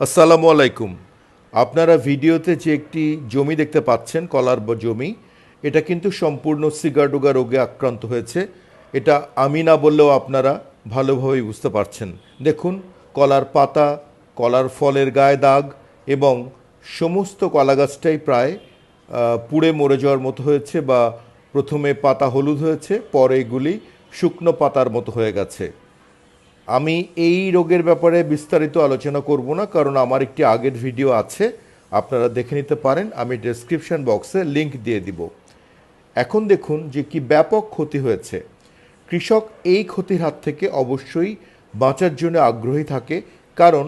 আসসালামু আলাইকুম। আপনারা ভিডিওতে যে একটি জমি দেখতে পাচ্ছেন, কলার জমি, এটা কিন্তু সম্পূর্ণ সিগারডোগা রোগে আক্রান্ত হয়েছে। এটা আমি না বললেও আপনারা ভালোভাবেই বুঝতে পারছেন। দেখুন, কলার পাতা, কলার ফলের গায়ে দাগ এবং সমস্ত কলা গাছটাই প্রায় পুড়ে মরে যাওয়ার মতো হয়েছে বা প্রথমে পাতা হলুদ হয়েছে, পরে এগুলি শুকনো পাতার মতো হয়ে গেছে। আমি এই রোগের ব্যাপারে বিস্তারিত আলোচনা করব না, কারণ আমার একটি আগের ভিডিও আছে, আপনারা দেখে নিতে পারেন, আমি ডেসক্রিপশন বক্সে লিংক দিয়ে দিব। এখন দেখুন যে কি ব্যাপক ক্ষতি হয়েছে। কৃষক এই ক্ষতির হাত থেকে অবশ্যই বাঁচার জন্য আগ্রহী থাকে, কারণ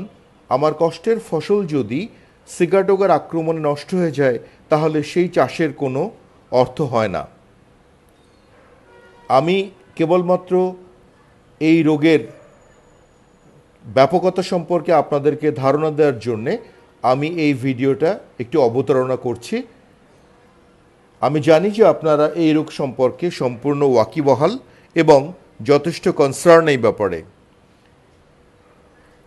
আমার কষ্টের ফসল যদি সিগাটোগার আক্রমণে নষ্ট হয়ে যায়, তাহলে সেই চাষের কোনো অর্থ হয় না। আমি কেবলমাত্র এই রোগের ব্যাপকতা সম্পর্কে আপনাদেরকে ধারণা দেওয়ার জন্যে আমি এই ভিডিওটা একটু অবতারণা করছি। আমি জানি যে আপনারা এই রোগ সম্পর্কে সম্পূর্ণ ওয়াকিবহাল এবং যথেষ্ট কনসার্ন এই ব্যাপারে।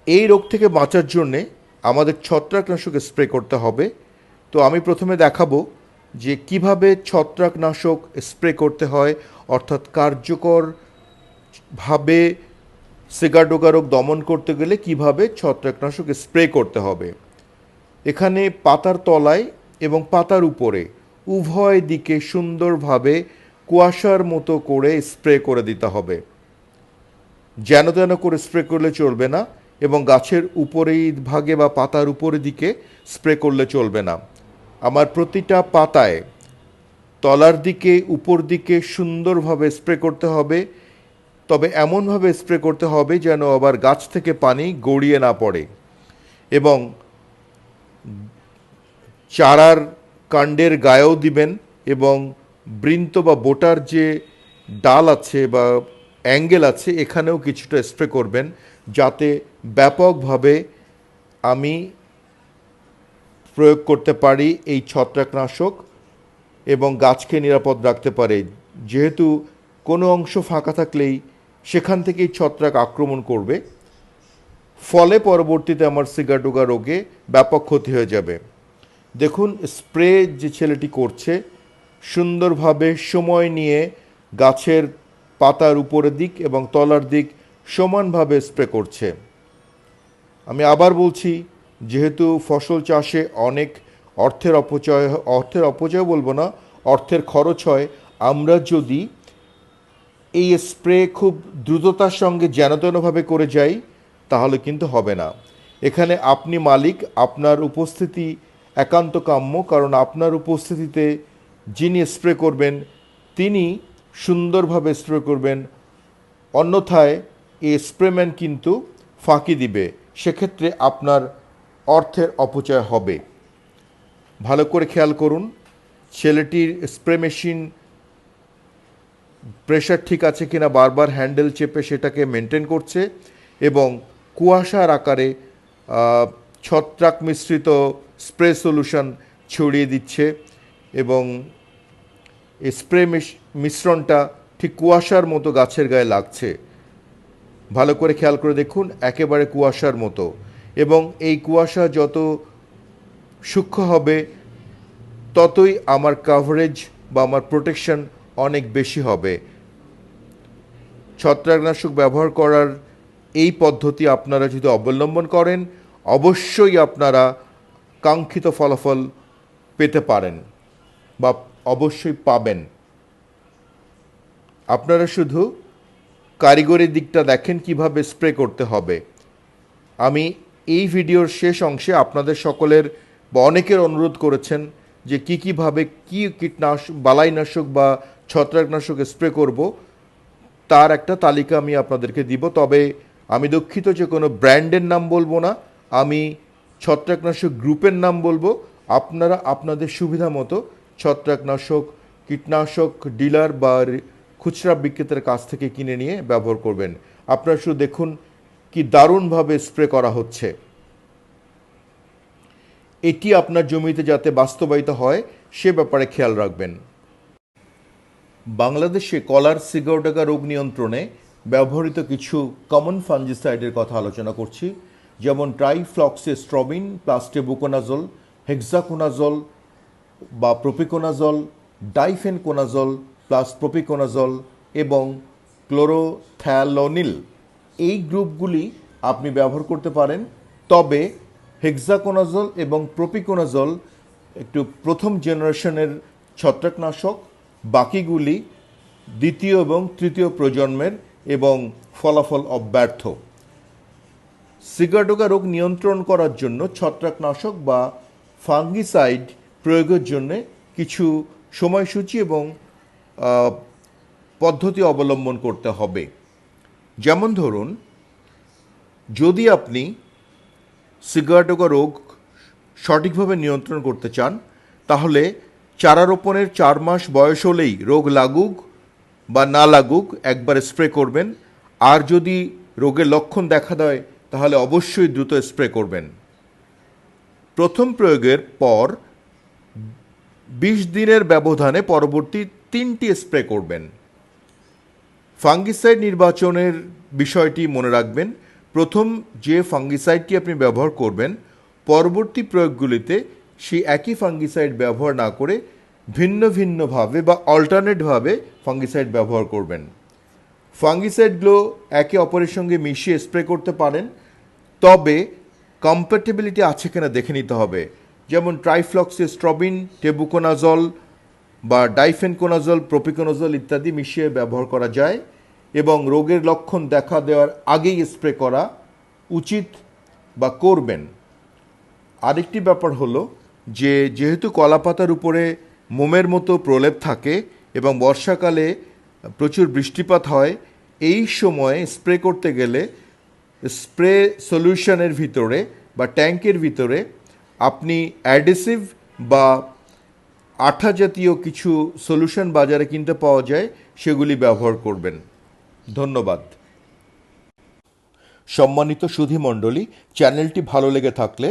এই রোগ থেকে বাঁচার জন্যে আমাদের ছত্রাকনাশক স্প্রে করতে হবে। তো আমি প্রথমে দেখাবো যে কীভাবে ছত্রাকনাশক স্প্রে করতে হয়, অর্থাৎ কার্যকর ভাবে সিগারডোগা রোগ দমন করতে গেলে কীভাবে ছত্রাকনাশক স্প্রে করতে হবে? এখানে পাতার তলায় এবং পাতার উপরে উভয় দিকে সুন্দরভাবে কুয়াশার মতো করে স্প্রে করে দিতে হবে। যেন তেন করে স্প্রে করলে চলবে না এবং গাছের উপরেই ভাগে বা পাতার উপরের দিকে স্প্রে করলে চলবে না। আমার প্রতিটা পাতায় তলার দিকে, উপর দিকে সুন্দরভাবে স্প্রে করতে হবে। তবে এমনভাবে স্প্রে করতে হবে যেন আবার গাছ থেকে পানি গড়িয়ে না পড়ে। এবং চারার কাণ্ডের গায়েও দিবেন এবং বৃন্ত বা বোটার যে ডাল আছে বা অ্যাঙ্গেল আছে, এখানেও কিছুটা স্প্রে করবেন যাতে ব্যাপকভাবে আমি প্রয়োগ করতে পারি এই ছত্রাকনাশক এবং গাছকে নিরাপদ রাখতে পারে। যেহেতু কোনো অংশ ফাঁকা থাকলেই সেখান থেকেই ছত্রাক আক্রমণ করবে। ফলে পরবর্তীতে আমার সিগারডোগা রোগে ব্যাপক ক্ষতি হয়ে যাবে। দেখুন, স্প্রে যে ছেলেটি করছে, সুন্দরভাবে সময় নিয়ে গাছের পাতার উপরের দিক এবং তলার দিক সমানভাবে স্প্রে করছে। আমি আবার বলছি, যেহেতু ফসল চাষে অনেক অর্থের অপচয় অর্থের অপচয় বলব না, অর্থের খরচ হয়, আমরা যদি এই স্প্রে খুব দ্রুততার সঙ্গে যেনতেনভাবে করে যাই, তাহলে কিন্তু হবে না। এখানে আপনি মালিক, আপনার উপস্থিতি একান্ত কাম্য, কারণ আপনার উপস্থিতিতে যিনি স্প্রে করবেন, তিনি সুন্দরভাবে স্প্রে করবেন। অন্যথায় এই স্প্রেম্যান কিন্তু ফাঁকি দিবে। সেক্ষেত্রে আপনার অর্থের অপচয় হবে। ভালো করে খেয়াল করুন, ছেলেটির স্প্রে মেশিন প্রেশার ঠিক আছে কিনা বারবার হ্যান্ডেল চেপে সেটাকে মেনটেন করছে এবং কুয়াশার আকারে ছত্রাক মিশ্রিত স্প্রে সলিউশন ছড়িয়ে দিচ্ছে এবং স্প্রে মিশ্রণটা ঠিক কুয়াশার মতো গাছের গায়ে লাগছে। ভালো করে খেয়াল করে দেখুন, একেবারে কুয়াশার মতো এবং এই কুয়াশা যত সূক্ষ্ম হবে, ততই আমার কাভারেজ বা আমার প্রোটেকশন অনেক বেশি হবে। ছত্রাকনাশক ব্যবহার করার এই পদ্ধতি আপনারা যদি অবলম্বন করেন, অবশ্যই আপনারা কাঙ্ক্ষিত ফলাফল পেতে পারেন বা অবশ্যই পাবেন। আপনারা শুধু কারিগরি দিকটা দেখেন কীভাবে স্প্রে করতে হবে। আমি এই ভিডিওর শেষ অংশে আপনাদের সকলের বা অনেকের অনুরোধ করেছেন যে কী কীভাবে কী কীটনাশক বালাইনাশক বা ছত্রাকনাশক স্প্রে করব, তার একটা তালিকা আমি আপনাদেরকে দিব। তবে আমি দুঃখিত যে কোনো ব্র্যান্ডের নাম বলব না, আমি ছত্রাকনাশক গ্রুপের নাম বলব। আপনারা আপনাদের সুবিধা মতো ছত্রাকনাশক, কীটনাশক ডিলার বা খুচরা বিক্রেতার কাছ থেকে কিনে নিয়ে ব্যবহার করবেন। আপনারা শুধু দেখুন কি দারুণভাবে স্প্রে করা হচ্ছে। এটি আপনার জমিতে যাতে বাস্তবায়িত হয়, সে ব্যাপারে খেয়াল রাখবেন। বাংলাদেশে কলার সিগারডাকা রোগ নিয়ন্ত্রণে ব্যবহৃত কিছু কমন ফাঞ্জিসাইডের কথা আলোচনা করছি, যেমন ট্রাইফ্লক্সিস্ট্রবিন প্লাস টেবুকোনাজল হেক্সাকোনাজল বা প্রোপিকোনাজল ডাইফেনকোনাজল প্লাস প্রোপিকোনাজল এবং ক্লোরোথ্যালোনিল এই গ্রুপগুলি আপনি ব্যবহার করতে পারেন, তবে হেক্সাকোনাজল এবং প্রোপিকোনাজল একটু প্রথম জেনারেশনের ছত্রাকনাশক বাকিগুলি দ্বিতীয় এবং তৃতীয় প্রজন্মের এবং ফলাফল অব্যর্থ। সিগারডোকা রোগ নিয়ন্ত্রণ করার জন্য ছত্রাকনাশক বা ফাঙ্গিসাইড প্রয়োগের জন্য কিছু সময়সূচি এবং পদ্ধতি অবলম্বন করতে হবে। যেমন ধরুন, যদি আপনি সিগারডোকা রোগ সঠিকভাবে নিয়ন্ত্রণ করতে চান, তাহলে চারা রোপণের চার মাস বয়স হলেই রোগ লাগুক বা না লাগুক একবার স্প্রে করবেন। আর যদি রোগের লক্ষণ দেখা দেয়, তাহলে অবশ্যই দ্রুত স্প্রে করবেন। প্রথম প্রয়োগের পর বিশ দিনের ব্যবধানে পরবর্তী তিনটি স্প্রে করবেন। ফাঙ্গিসাইড নির্বাচনের বিষয়টি মনে রাখবেন। প্রথম যে ফাঙ্গিসাইডটি আপনি ব্যবহার করবেন, পরবর্তী প্রয়োগগুলিতে সেই একই ফাঙ্গিসাইড ব্যবহার না করে ভিন্ন ভিন্নভাবে বা অল্টারনেটভাবে ফাঙ্গিসাইড ব্যবহার করবেন। ফাঙ্গিসাইডগুলো একে অপরের সঙ্গে মিশিয়ে স্প্রে করতে পারেন, তবে কম্প্যাটেবিলিটি আছে কিনা দেখে নিতে হবে। যেমন ট্রাইফ্লক্সিস্ট্রবিন টেবুকোনাজল বা ডাইফেনকোনাজল প্রোপিকোনাজল ইত্যাদি মিশিয়ে ব্যবহার করা যায় এবং রোগের লক্ষণ দেখা দেওয়ার আগেই স্প্রে করা উচিত বা করবেন। আরেকটি ব্যাপার হলো যে যেহেতু কলাপাতার উপরে মোমের মতো প্রলেপ থাকে এবং বর্ষাকালে প্রচুর বৃষ্টিপাত হয়, এই সময়ে স্প্রে করতে গেলে স্প্রে সলিউশনের ভিতরে বা ট্যাঙ্কের ভিতরে আপনি অ্যাডেসিভ বা আঠা জাতীয় কিছু সলিউশন বাজারে কিনতে পাওয়া যায়, সেগুলি ব্যবহার করবেন। ধন্যবাদ। সম্মানিত সুধী মণ্ডলী, চ্যানেলটি ভালো লেগে থাকলে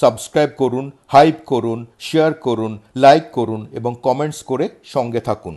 সাবস্ক্রাইব করুন হাইপ করুন শেয়ার করুন লাইক করুন এবং কমেন্টস করে সঙ্গে থাকুন।